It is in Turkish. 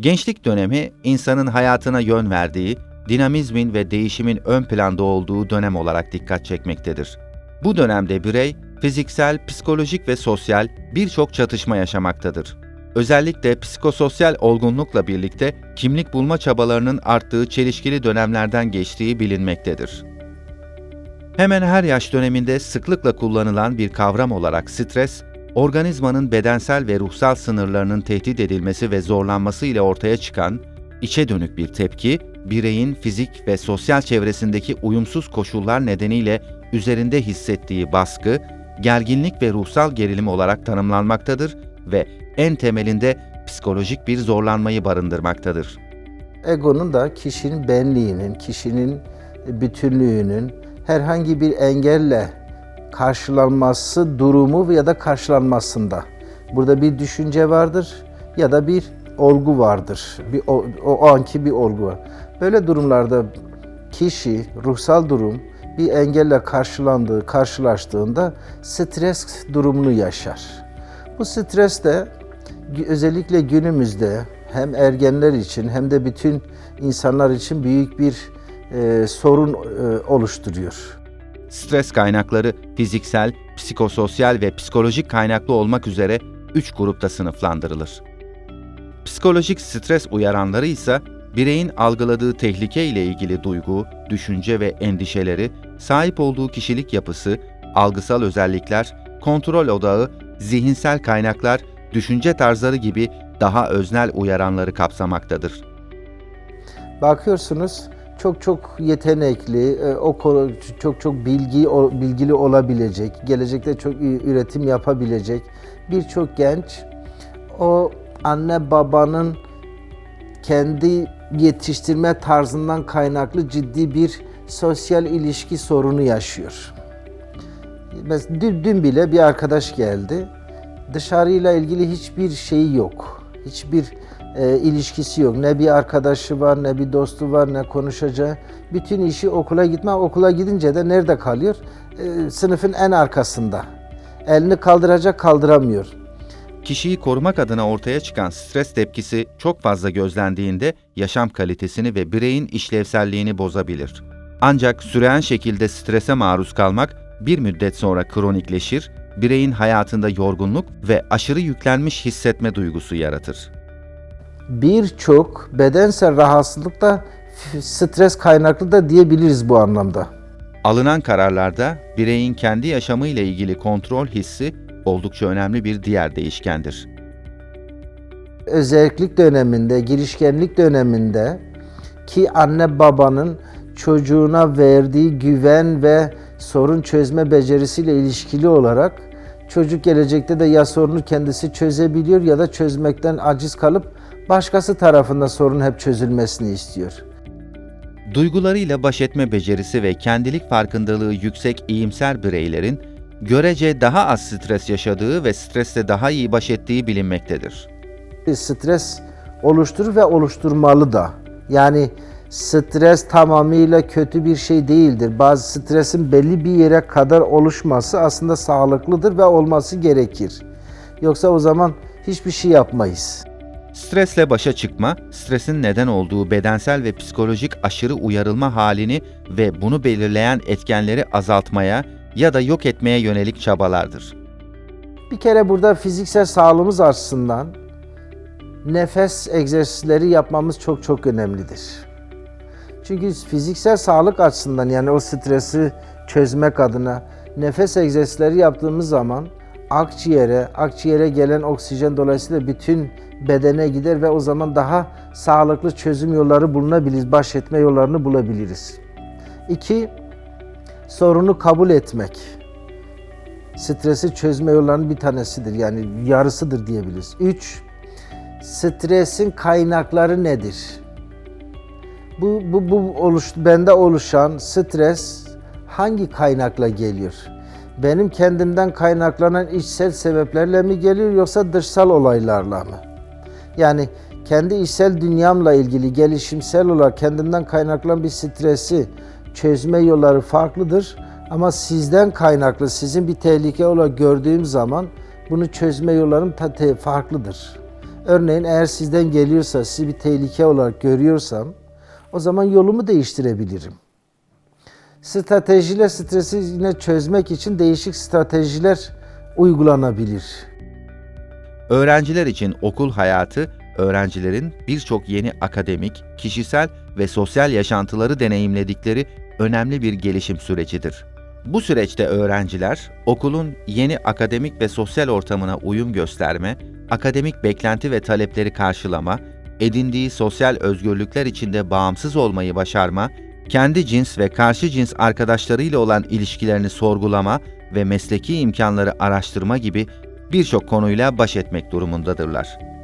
Gençlik dönemi insanın hayatına yön verdiği, dinamizmin ve değişimin ön planda olduğu dönem olarak dikkat çekmektedir. Bu dönemde birey fiziksel, psikolojik ve sosyal birçok çatışma yaşamaktadır. Özellikle psikososyal olgunlukla birlikte kimlik bulma çabalarının arttığı çelişkili dönemlerden geçtiği bilinmektedir. Hemen her yaş döneminde sıklıkla kullanılan bir kavram olarak stres, organizmanın bedensel ve ruhsal sınırlarının tehdit edilmesi ve zorlanması ile ortaya çıkan içe dönük bir tepki, bireyin fizik ve sosyal çevresindeki uyumsuz koşullar nedeniyle üzerinde hissettiği baskı, gerginlik ve ruhsal gerilim olarak tanımlanmaktadır ve en temelinde psikolojik bir zorlanmayı barındırmaktadır. Egonun da kişinin benliğinin, kişinin bütünlüğünün herhangi bir engelle karşılanması durumu ya da karşılanmasında. Burada bir düşünce vardır ya da bir olgu vardır. Bir o, o anki bir olgu var. Böyle durumlarda kişi ruhsal durum bir engelle karşılandığı, karşılaştığında stres durumunu yaşar. Bu stres de özellikle günümüzde hem ergenler için hem de bütün insanlar için büyük bir e, sorun e, oluşturuyor. Stres kaynakları fiziksel, psikososyal ve psikolojik kaynaklı olmak üzere üç grupta sınıflandırılır. Psikolojik stres uyaranları ise bireyin algıladığı tehlike ile ilgili duygu, düşünce ve endişeleri, sahip olduğu kişilik yapısı, algısal özellikler, kontrol odağı, zihinsel kaynaklar, düşünce tarzları gibi daha öznel uyaranları kapsamaktadır. Bakıyorsunuz çok çok yetenekli, e, o çok çok bilgi bilgili olabilecek, gelecekte çok üretim yapabilecek birçok genç o anne babanın kendi yetiştirme tarzından kaynaklı ciddi bir sosyal ilişki sorunu yaşıyor. Mes- Dün, dün bile bir arkadaş geldi. Dışarıyla ilgili hiçbir şeyi yok. Hiçbir e, ilişkisi yok. Ne bir arkadaşı var, ne bir dostu var, ne konuşacağı. Bütün işi okula gitme. Okula gidince de nerede kalıyor? E, sınıfın en arkasında. Elini kaldıracak kaldıramıyor. Kişiyi korumak adına ortaya çıkan stres tepkisi çok fazla gözlendiğinde yaşam kalitesini ve bireyin işlevselliğini bozabilir. Ancak süren şekilde strese maruz kalmak bir müddet sonra kronikleşir, bireyin hayatında yorgunluk ve aşırı yüklenmiş hissetme duygusu yaratır. Birçok bedensel rahatsızlık da f- stres kaynaklı da diyebiliriz bu anlamda. Alınan kararlarda bireyin kendi yaşamı ile ilgili kontrol hissi oldukça önemli bir diğer değişkendir. özellik döneminde, girişkenlik döneminde ki anne babanın çocuğuna verdiği güven ve sorun çözme becerisiyle ilişkili olarak çocuk gelecekte de ya sorunu kendisi çözebiliyor ya da çözmekten aciz kalıp başkası tarafından sorun hep çözülmesini istiyor. Duygularıyla baş etme becerisi ve kendilik farkındalığı yüksek iyimser bireylerin görece daha az stres yaşadığı ve stresle daha iyi baş ettiği bilinmektedir. stres oluşturur ve oluşturmalı da. Yani stres tamamıyla kötü bir şey değildir. Bazı stresin belli bir yere kadar oluşması aslında sağlıklıdır ve olması gerekir. Yoksa o zaman hiçbir şey yapmayız. Stresle başa çıkma, stresin neden olduğu bedensel ve psikolojik aşırı uyarılma halini ve bunu belirleyen etkenleri azaltmaya ya da yok etmeye yönelik çabalardır. Bir kere burada fiziksel sağlığımız açısından nefes egzersizleri yapmamız çok çok önemlidir. Çünkü fiziksel sağlık açısından yani o stresi çözmek adına nefes egzersizleri yaptığımız zaman akciğere, akciğere gelen oksijen dolayısıyla bütün bedene gider ve o zaman daha sağlıklı çözüm yolları bulunabilir, baş etme yollarını bulabiliriz. İki, sorunu kabul etmek stresi çözme yollarının bir tanesidir. Yani yarısıdır diyebiliriz. 3. Stresin kaynakları nedir? Bu, bu, bu oluş, bende oluşan stres hangi kaynakla geliyor? Benim kendimden kaynaklanan içsel sebeplerle mi geliyor yoksa dışsal olaylarla mı? Yani kendi içsel dünyamla ilgili gelişimsel olarak kendimden kaynaklanan bir stresi çözme yolları farklıdır. Ama sizden kaynaklı, sizin bir tehlike olarak gördüğüm zaman bunu çözme yollarım farklıdır. Örneğin eğer sizden geliyorsa, sizi bir tehlike olarak görüyorsam o zaman yolumu değiştirebilirim. Stratejiler stresi yine çözmek için değişik stratejiler uygulanabilir. Öğrenciler için okul hayatı, öğrencilerin birçok yeni akademik, kişisel ve sosyal yaşantıları deneyimledikleri önemli bir gelişim sürecidir. Bu süreçte öğrenciler okulun yeni akademik ve sosyal ortamına uyum gösterme, akademik beklenti ve talepleri karşılama, edindiği sosyal özgürlükler içinde bağımsız olmayı başarma, kendi cins ve karşı cins arkadaşlarıyla olan ilişkilerini sorgulama ve mesleki imkanları araştırma gibi birçok konuyla baş etmek durumundadırlar.